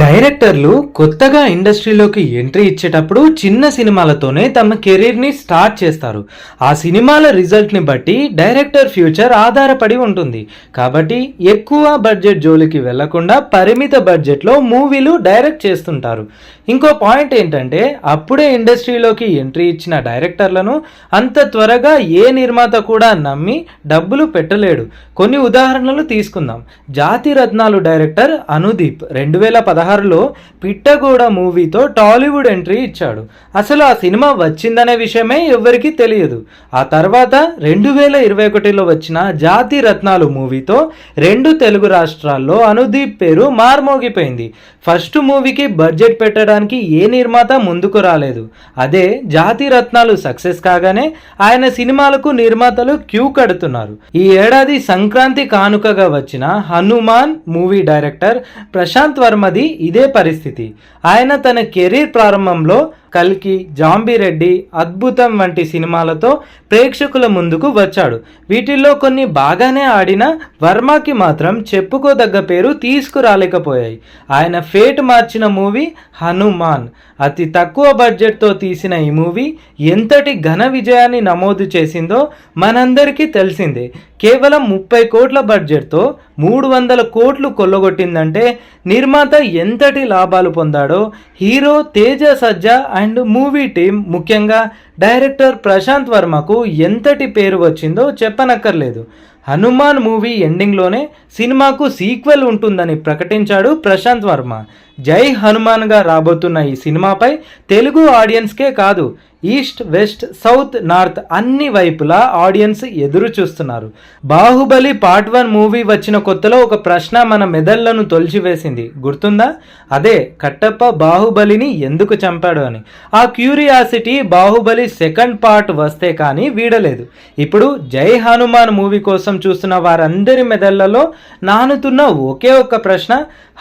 డైరెక్టర్లు కొత్తగా ఇండస్ట్రీలోకి ఎంట్రీ ఇచ్చేటప్పుడు చిన్న సినిమాలతోనే తమ కెరీర్ని స్టార్ట్ చేస్తారు. ఆ సినిమాల రిజల్ట్ని బట్టి డైరెక్టర్ ఫ్యూచర్ ఆధారపడి ఉంటుంది. కాబట్టి ఎక్కువ బడ్జెట్ జోలికి వెళ్ళకుండా పరిమిత బడ్జెట్లో మూవీలు డైరెక్ట్ చేస్తుంటారు. ఇంకో పాయింట్ ఏంటంటే అప్పుడే ఇండస్ట్రీలోకి ఎంట్రీ ఇచ్చిన డైరెక్టర్లను అంత త్వరగా ఏ నిర్మాత కూడా నమ్మి డబ్బులు పెట్టలేడు. కొన్ని ఉదాహరణలు తీసుకుందాం. జాతి రత్నాలు డైరెక్టర్ అనుదీప్ రెండు వేల పదహారు పదహారులో పిట్టగూడ మూవీతో టాలీవుడ్ ఎంట్రీ ఇచ్చాడు. అసలు ఆ సినిమా వచ్చిందనే విషయమే ఎవ్వరికీ తెలియదు. ఆ తర్వాత రెండు వేల ఇరవై ఒకటిలో వచ్చిన జాతి రత్నాలు మూవీతో రెండు తెలుగు రాష్ట్రాల్లో అనుదీప్ పేరు మార్మోగిపోయింది. ఫస్ట్ మూవీకి బడ్జెట్ పెట్టడానికి ఏ నిర్మాత ముందుకు రాలేదు. అదే జాతి రత్నాలు సక్సెస్ కాగానే ఆయన సినిమాలకు నిర్మాతలు క్యూ కడుతున్నారు. ఈ ఏడాది సంక్రాంతి కానుకగా వచ్చిన హనుమాన్ మూవీ డైరెక్టర్ ప్రశాంత్ వర్మది ఇదే పరిస్థితి. ఆయన తన కెరీర్ ప్రారంభంలో కల్కి జాంబిరెడ్డి అద్భుతం వంటి సినిమాలతో ప్రేక్షకుల ముందుకు వచ్చాడు. వీటిల్లో కొన్ని బాగానే ఆడిన వర్మకి మాత్రం చెప్పుకోదగ్గ పేరు తీసుకురాలేకపోయాయి. ఆయన ఫేట్ మార్చిన మూవీ హనుమాన్. అతి తక్కువ బడ్జెట్తో తీసిన ఈ మూవీ ఎంతటి ఘన విజయాన్ని నమోదు చేసిందో మనందరికీ తెలిసిందే. కేవలం ముప్పై కోట్ల బడ్జెట్తో మూడు వందల కోట్లు కొల్లగొట్టిందంటే నిర్మాత ఎంతటి లాభాలు పొందాడో hero Teja Sajja and movie team ముఖ్యంగా డైరెక్టర్ ప్రశాంత్ వర్మకు ఎంతటి పేరు వచ్చిందో చెప్పనక్కర్లేదు. హనుమాన్ మూవీ ఎండింగ్లోనే సినిమాకు సీక్వెల్ ఉంటుందని ప్రకటించాడు ప్రశాంత్ వర్మ. జై హనుమాన్గా రాబోతున్న ఈ సినిమాపై తెలుగు ఆడియన్స్కే కాదు ఈస్ట్ వెస్ట్ సౌత్ నార్త్ అన్ని వైపులా ఆడియన్స్ ఎదురు చూస్తున్నారు. బాహుబలి పార్ట్ వన్ మూవీ వచ్చిన కొత్తలో ఒక ప్రశ్న మన మెదళ్ళను తొలిచివేసింది. గుర్తుందా? అదే కట్టప్ప బాహుబలిని ఎందుకు చంపాడు అని. ఆ క్యూరియాసిటీ బాహుబలి సెకండ్ పార్ట్ వస్తే కానీ వీడలేదు. ఇప్పుడు జై హనుమాన్ మూవీ కోసం చూస్తున్న వారందరి మెదళ్ళలో నానుతున్న ఒకే ఒక్క ప్రశ్న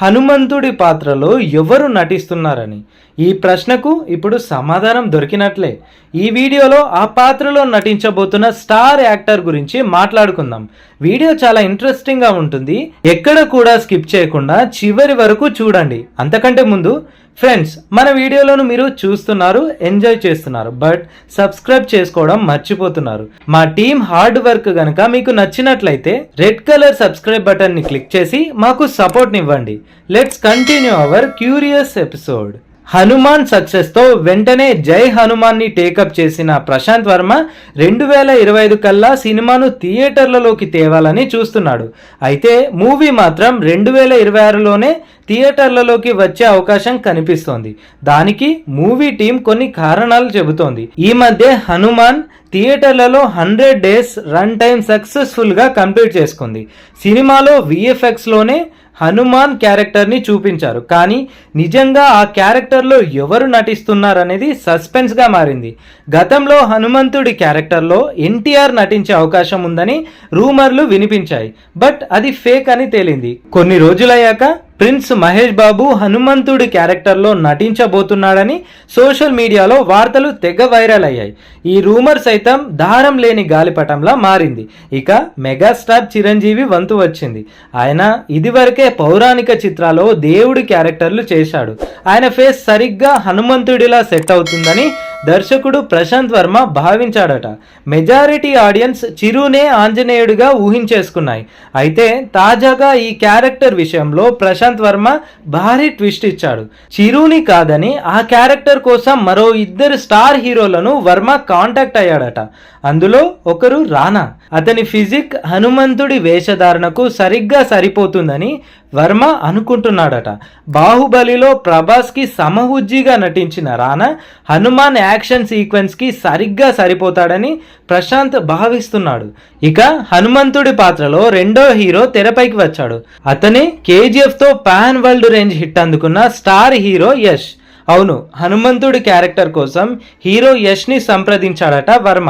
హనుమంతుడి పాత్రలో ఎవరు నటిస్తున్నారని? ఈ ప్రశ్నకు ఇప్పుడు సమాధానం దొరికినట్లే. ఈ వీడియోలో ఆ పాత్రలో నటించబోతున్న స్టార్ యాక్టర్ గురించి మాట్లాడుకుందాం. వీడియో చాలా ఇంట్రెస్టింగ్గా ఉంటుంది. ఎక్కడ కూడా స్కిప్ చేయకుండా చివరి వరకు చూడండి. అంతకంటే ముందు ఫ్రెండ్స్ మన వీడియోలను మీరు చూస్తున్నారు ఎంజాయ్ చేస్తున్నారు బట్ సబ్స్క్రైబ్ చేసుకోవడం మర్చిపోతున్నారు. మా టీం హార్డ్ వర్క్ గనక మీకు నచ్చినట్లయితే రెడ్ కలర్ సబ్స్క్రైబ్ బటన్ని క్లిక్ చేసి మాకు సపోర్ట్నివ్వండి. Let's continue our curious episode Hanuman సక్సెస్తో వెంటనే జై హనుమాన్ని టేకప్ చేసిన ప్రశాంత్ వర్మ రెండు వేల ఇరవై ఐదు కల్లా సినిమాను థియేటర్లలోకి తేవాలని చూస్తున్నాడు. అయితే మూవీ మాత్రం రెండు వేల ఇరవై ఆరులోనే థియేటర్లలోకి వచ్చే అవకాశం కనిపిస్తోంది. దానికి మూవీ టీం కొన్ని కారణాలు చెబుతోంది. ఈ మధ్య హనుమాన్ థియేటర్లలో హండ్రెడ్ డేస్ రన్ టైం సక్సెస్ఫుల్గా కంప్లీట్ చేసుకుంది. సినిమాలో విఎఫ్ఎక్స్లోనే హనుమాన్ క్యారెక్టర్ని చూపించారు. కానీ నిజంగా ఆ క్యారెక్టర్లో ఎవరు నటిస్తున్నారనేది సస్పెన్స్గా మారింది. గతంలో హనుమంతుడి క్యారెక్టర్లో ఎన్టీఆర్ నటించే అవకాశం ఉందని రూమర్లు వినిపించాయి. బట్ అది ఫేక్ అని తేలింది. కొన్ని రోజులయ్యాక ప్రిన్స్ మహేష్ బాబు హనుమంతుడి క్యారెక్టర్లో నటించబోతున్నాడని సోషల్ మీడియాలో వార్తలు తెగ వైరల్ అయ్యాయి. ఈ రూమర్ సైతం దారం లేని గాలిపటంలా మారింది. ఇక మెగాస్టార్ చిరంజీవి వంతు వచ్చింది. ఆయన ఇదివరకే పౌరాణిక చిత్రాల్లో దేవుడి క్యారెక్టర్లు చేశాడు. ఆయన ఫేస్ సరిగ్గా హనుమంతుడిలా సెట్ అవుతుందని దర్శకుడు ప్రశాంత్ వర్మ భావించాడట. మెజారిటీ ఆడియన్స్ చిరునే ఆంజనేయుడిగా ఊహించేసుకున్నాయి. అయితే తాజాగా ఈ క్యారెక్టర్ విషయంలో ప్రశాంత్ వర్మ భారీ ట్విస్ట్ ఇచ్చాడు. చిరుని కాదని ఆ క్యారెక్టర్ కోసం మరో ఇద్దరు స్టార్ హీరోలను వర్మ కాంటాక్ట్ అయ్యాడట. అందులో ఒకరు రానా. అతని ఫిజిక్ హనుమంతుడి వేషధారణకు సరిగ్గా సరిపోతుందని వర్మ అనుకుంటున్నాడట. బాహుబలిలో ప్రభాస్కి సమహుజ్జిగా నటించిన రానా హనుమాన్ యాక్షన్ సీక్వెన్స్కి సరిగ్గా సరిపోతాడని ప్రశాంత్ భావిస్తున్నాడు. ఇక హనుమంతుడి పాత్రలో రెండో హీరో తెరపైకి వచ్చాడు. అతనే కేజీఎఫ్తో పాన్ వరల్డ్ రేంజ్ హిట్ అందుకున్న స్టార్ హీరో యష్. అవును హనుమంతుడి క్యారెక్టర్ కోసం హీరో యష్ని సంప్రదించాడట వర్మ.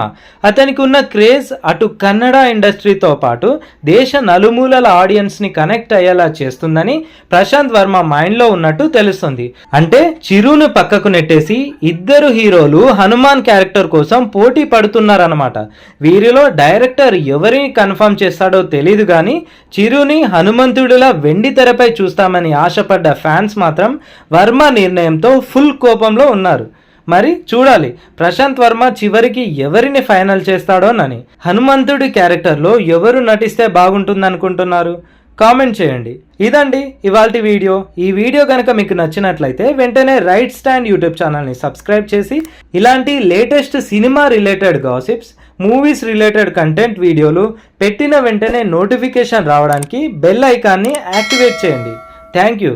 అతనికి ఉన్న క్రేజ్ అటు కన్నడ ఇండస్ట్రీతో పాటు దేశ నలుమూలల ఆడియన్స్ని కనెక్ట్ అయ్యేలా చేస్తుందని ప్రశాంత్ వర్మ మైండ్లో ఉన్నట్టు తెలుస్తుంది. అంటే చిరును పక్కకు నెట్టేసి ఇద్దరు హీరోలు హనుమాన్ క్యారెక్టర్ కోసం పోటీ పడుతున్నారన్నమాట. వీరిలో డైరెక్టర్ ఎవరిని కన్ఫర్మ్ చేస్తాడో తెలియదు కానీ చిరుని హనుమంతుడిలా వెండి తెరపై చూస్తామని ఆశపడ్డ ఫ్యాన్స్ మాత్రం వర్మ నిర్ణయంతో ఫుల్ కోపంలో ఉన్నారు. మరి చూడాలి ప్రశాంత్ వర్మ చివరికి ఎవరిని ఫైనల్ చేస్తాడోనని హనుమంతుడి క్యారెక్టర్లో ఎవరు నటిస్తే బాగుంటుంది అనుకుంటున్నారు కామెంట్ చేయండి. ఇదండి ఇవాల్టి వీడియో. ఈ వీడియో కనుక మీకు నచ్చినట్లయితే వెంటనే రైట్ స్టాండ్ యూట్యూబ్ ఛానల్ని సబ్స్క్రైబ్ చేసి ఇలాంటి latest cinema related gossips movies related content వీడియోలు పెట్టిన వెంటనే నోటిఫికేషన్ రావడానికి బెల్ ఐకాన్ని యాక్టివేట్ చేయండి. Thank you.